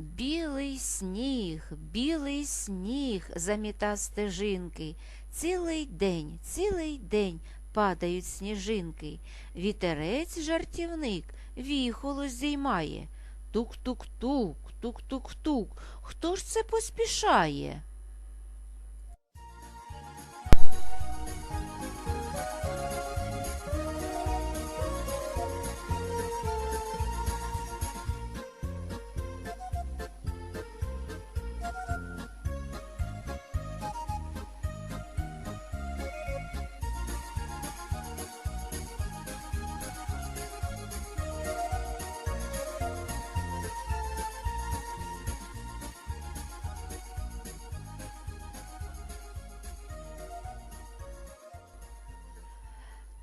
Білий сніг, білий сніг заміта стежинки. Цілий день, цілий день падають сніжинки. Вітерець жартівник віхоло здіймає. Тук-тук-тук, тук-тук-тук. Хто ж це поспішає?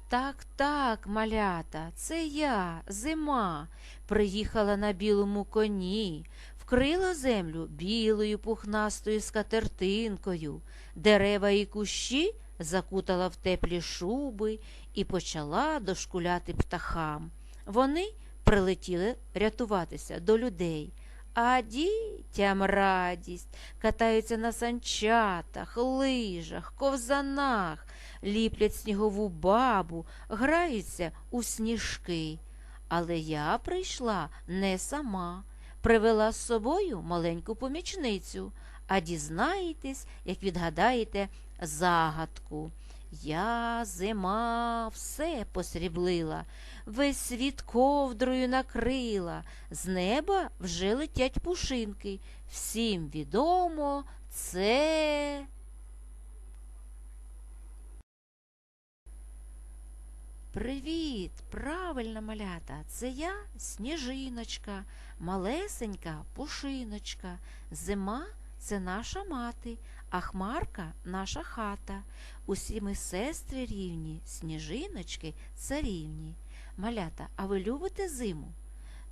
Так, так, малята, це я, зима, приїхала на білому коні, вкрила землю білою пухнастою скатертинкою, дерева і кущі закутала в теплі шуби і почала дошкуляти птахам. Вони прилетіли рятуватися до людей. А дітям радість катаються на санчатах, лижах, ковзанах, ліплять снігову бабу, граються у сніжки. Але я прийшла не сама, привела з собою маленьку помічницю, а дізнаєтесь, як відгадаєте загадку. Я зима все посріблила, весь світ ковдрою накрила, з неба вже летять пушинки. Всім відомо це. Привіт, правильно, малята, це я сніжиночка, малесенька пушиночка. Зима це наша мати, а хмарка наша хата. Усі ми сестри рівні, сніжиночки царівні. Малята, а ви любите зиму?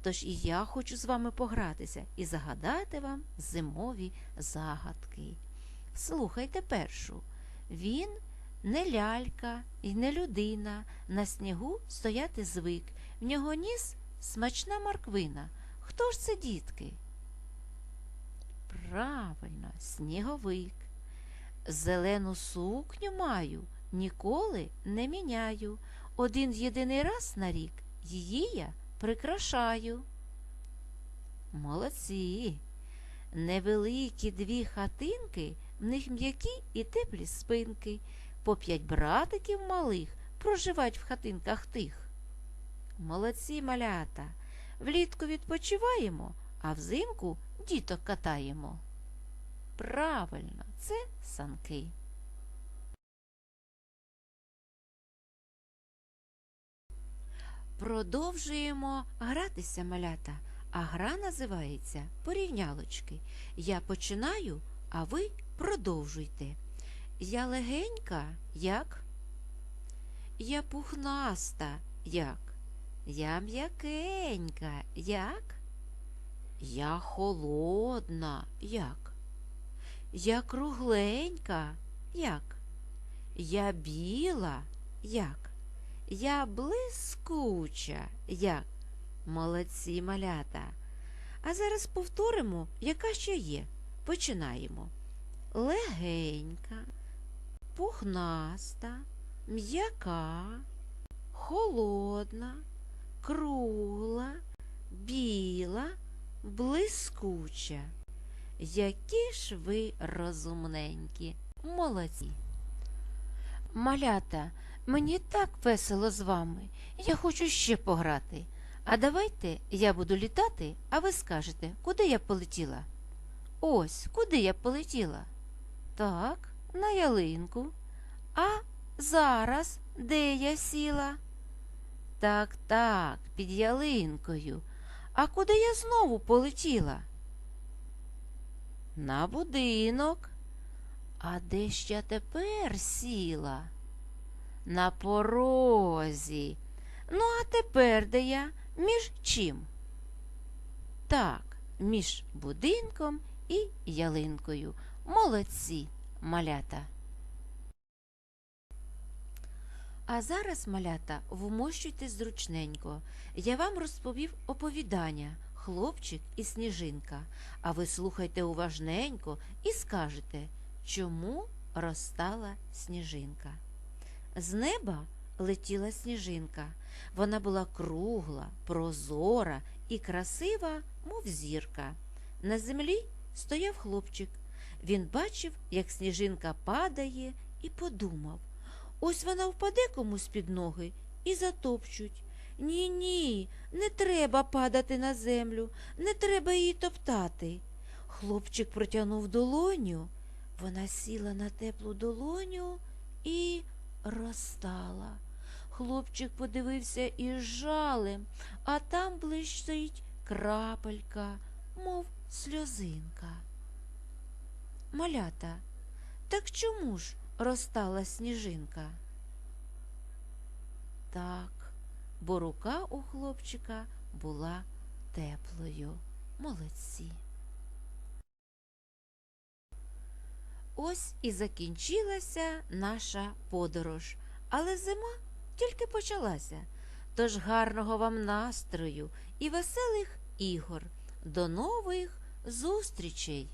Тож і я хочу з вами погратися і загадати вам зимові загадки. Слухайте першу. Він не лялька і не людина, на снігу стояти звик. В нього ніс смачна морквина. Хто ж це, дітки? Правильно, сніговик. Зелену сукню маю, ніколи не міняю. Один єдиний раз на рік її я прикрашаю. Молодці. Невеликі дві хатинки, в них м'які і теплі спинки. По п'ять братиків малих проживають в хатинках тих. Молодці малята. Влітку відпочиваємо, а взимку діток катаємо. Правильно, це санки. Продовжуємо гратися, малята, а гра називається порівнялочки. Я починаю, а ви продовжуйте. Я легенька, як? Я пухнаста, як? Я м'якенька, як? Я холодна, як? Я кругленька, як? Я біла, як? Я блискуча, як? Молодці малята. А зараз повторимо, яка ще є. Починаємо. Легенька, пухнаста, м'яка, холодна, кругла, біла, блискуча. Які ж ви розумненькі, молодці. Малята, мені так весело з вами. Я хочу ще пограти. А давайте я буду літати, а ви скажете, куди я полетіла? Ось, куди я полетіла? Так, на ялинку. А зараз де я сіла? Так, так, під ялинкою. А куди я знову полетіла? На будинок. А де ж я тепер сіла? На порозі. Ну, а тепер де я? Між чим? Так, між будинком і ялинкою. Молодці, малята. А зараз, малята, вмощуйте зручненько. Я вам розповів оповідання хлопчик і сніжинка. А ви слухайте уважненько і скажете, чому розтала сніжинка. З неба летіла сніжинка. Вона була кругла, прозора і красива, мов зірка. На землі стояв хлопчик. Він бачив, як сніжинка падає, і подумав ось вона впаде комусь під ноги і затопчуть. Ні, ні, не треба падати на землю, не треба її топтати. Хлопчик протягнув долоню. Вона сіла на теплу долоню і розтала. Хлопчик подивився із жалем, а там блищить крапелька, мов сльозинка. Малята, так чому ж розтала сніжинка? Так, бо рука у хлопчика була теплою. Молодці. Ось і закінчилася наша подорож, але зима тільки почалася. Тож гарного вам настрою і веселих ігор. До нових зустрічей!